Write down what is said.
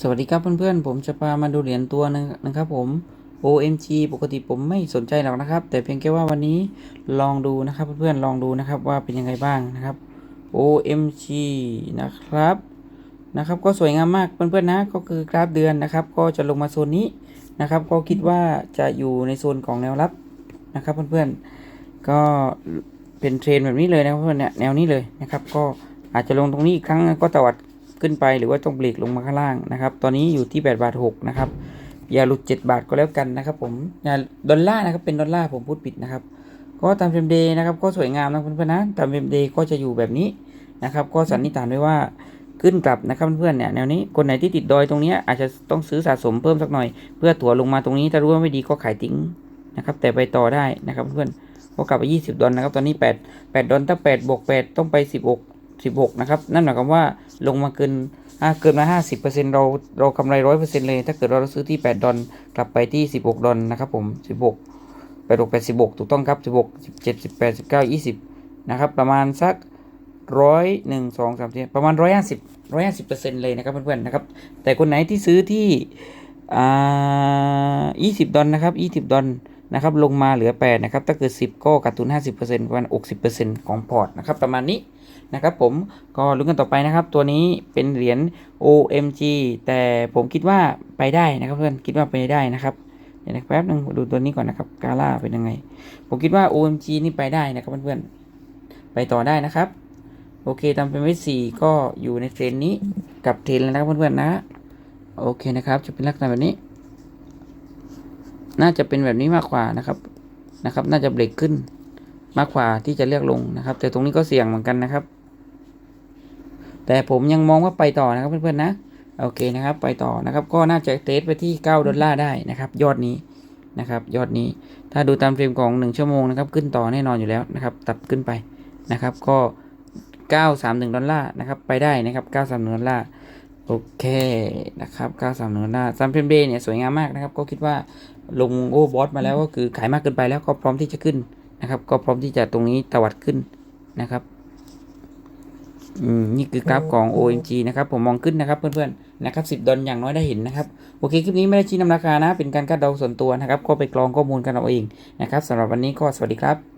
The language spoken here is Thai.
สวัสดีครับเพื่อนๆ ผมจะพามาดูเหรียญตัวหนึงนะครับผม OMG ปกติผมไม่สนใจหรอกนะครับ แต่เพียงแค่ว่าวันนี้ลองดูนะครับเพื่อนๆ ลองดูนะครับว่าเป็นยังไงบ้างนะครับ OMG นะครับนะครับ ก็สวยงามมากเพื่อนๆนะก็คือกราฟเดือนนะครับ ก็จะลงมาโซนนี้นะครับ ก็คิดว่าจะอยู่ในโซนของแนวรับนะครับเพื่อนๆ ก็เป็นเทรนแบบนี้เลยนะเพื่อนๆเนี่ยแนวนี้เลยนะครับ ก็อาจจะลงตรงนี้อีกครั้งก็ตวัด ขึ้นไปหรือว่าต้องเบรกลงมาข้างล่างนะครับ ตอนนี้อยู่ที่8บาท6นะครับ อย่าหลุด 7 บาทก็แล้วกันนะครับผมอย่าดอลลาร์นะครับเป็นดอลลาร์ผมพูดผิดนะครับ ก็ตามเฟรมเดย์นะครับก็สวยงามนะเพื่อนๆนะตามเฟรมเดย์ก็จะอยู่แบบนี้นะครับ ก็สันนิษฐานไว้ว่าขึ้นกลับนะครับเพื่อนๆเนี่ยแนวนี้คนไหนที่ติดดอยตรงเนี้ยอาจจะต้องซื้อสะสมเพิ่มสักหน่อย เพื่อถัวลงมาตรงนี้ถ้ารู้ว่าไม่ดีก็ขายทิ้งนะครับแต่ไปต่อได้นะครับเพื่อนก็กลับไป 20 ดอลนะครับ ตอนนี้ 8 8 ดอลถ้า8บวก8ต้องไป 16 16 นะครับ นั่นหมายความว่า ลงมาเกินอ่าเกินมา50%เราเรากำไร100%เลย ถ้าเกิดเราซื้อที่ 8 ดอลกลับไปที่ 16 ดอลนะครับผม 16 8 6 8 16 ถูกต้องครับ 16 17 18 19 20 นะครับ ประมาณสักร้อยหนึ่งสองสามสี่ประมาณร้อยห้าสิบร้อยห้าสิบเปอร์เซ็นต์เลยนะครับเพื่อนๆนะครับ แต่คนไหนที่ซื้อที่อ่ายี่สิบดอลนะครับยี่สิบดอล นะครับลงมาเหลือแปดนะครับ ถ้าเกิดสิบก็ขาดทุนห้าสิบเปอร์เซ็นต์ประมาณหกสิบเปอร์เซ็นต์ของพอร์ตนะครับประมาณนี้นะครับผมก็ลุ้นกันต่อไปนะครับ ตัวนี้เป็นเหรียญ OMG แต่ผมคิดว่าไปได้นะครับเพื่อนคิดว่าไปได้นะครับเดี๋ยวนะแป๊บนึงดูตัวนี้ก่อนนะครับกาล่าเป็นยังไง ผมคิดว่า OMG นี่ไปได้นะครับเพื่อนๆไปต่อได้นะครับ โอเคตามเป็นวิสี่ก็อยู่ในเทรนนี้กับเทรนแล้วนะครับเพื่อนๆนะ โอเคนะครับจะเป็นลักษณะแบบนี้ น่าจะเป็นแบบนี้มากกว่านะครับนะครับ น่าจะเบรกขึ้นมากกว่าที่จะเลือกลงนะครับ แต่ตรงนี้ก็เสี่ยงเหมือนกันนะครับ แต่ผมยังมองว่าไปต่อนะครับเพื่อนๆนะโอเคนะครับ ไปต่อนะครับ ก็น่าจะเทสไปที่ 9 ดอลลาร์ได้นะครับ ยอดนี้นะครับ ยอดนี้ถ้าดูตามเฟรมของ 1 ชั่วโมงนะครับ ขึ้นต่อแน่นอนอยู่แล้วนะครับ ตัดขึ้นไปนะครับ ก็ 931 ดอลลาร์นะครับ ไปได้นะครับ 931 ดอลลาร์ โอเคนะครับ931ดอลลาร์ซัมเฟรมเดย์เนี่ยสวยงามมากนะครับ ก็คิดว่าลงโอ้บอสมาแล้วก็คือขายมากเกินไปแล้วก็พร้อมที่จะขึ้นนะครับ ก็พร้อมที่จะตรงนี้ตวัดขึ้นนะครับอืมนี่คือกราฟของ OMG นะครับ ผมมองขึ้นนะครับเพื่อนๆนะครับ10 ดอลอย่างน้อยได้เห็นนะครับ โอเค คลิปนี้ไม่ได้ชี้นำราคานะ เป็นการคาดเดาส่วนตัวนะครับ ก็ไปกรองข้อมูลกันเอาเองนะครับสำหรับวันนี้ก็สวัสดีครับ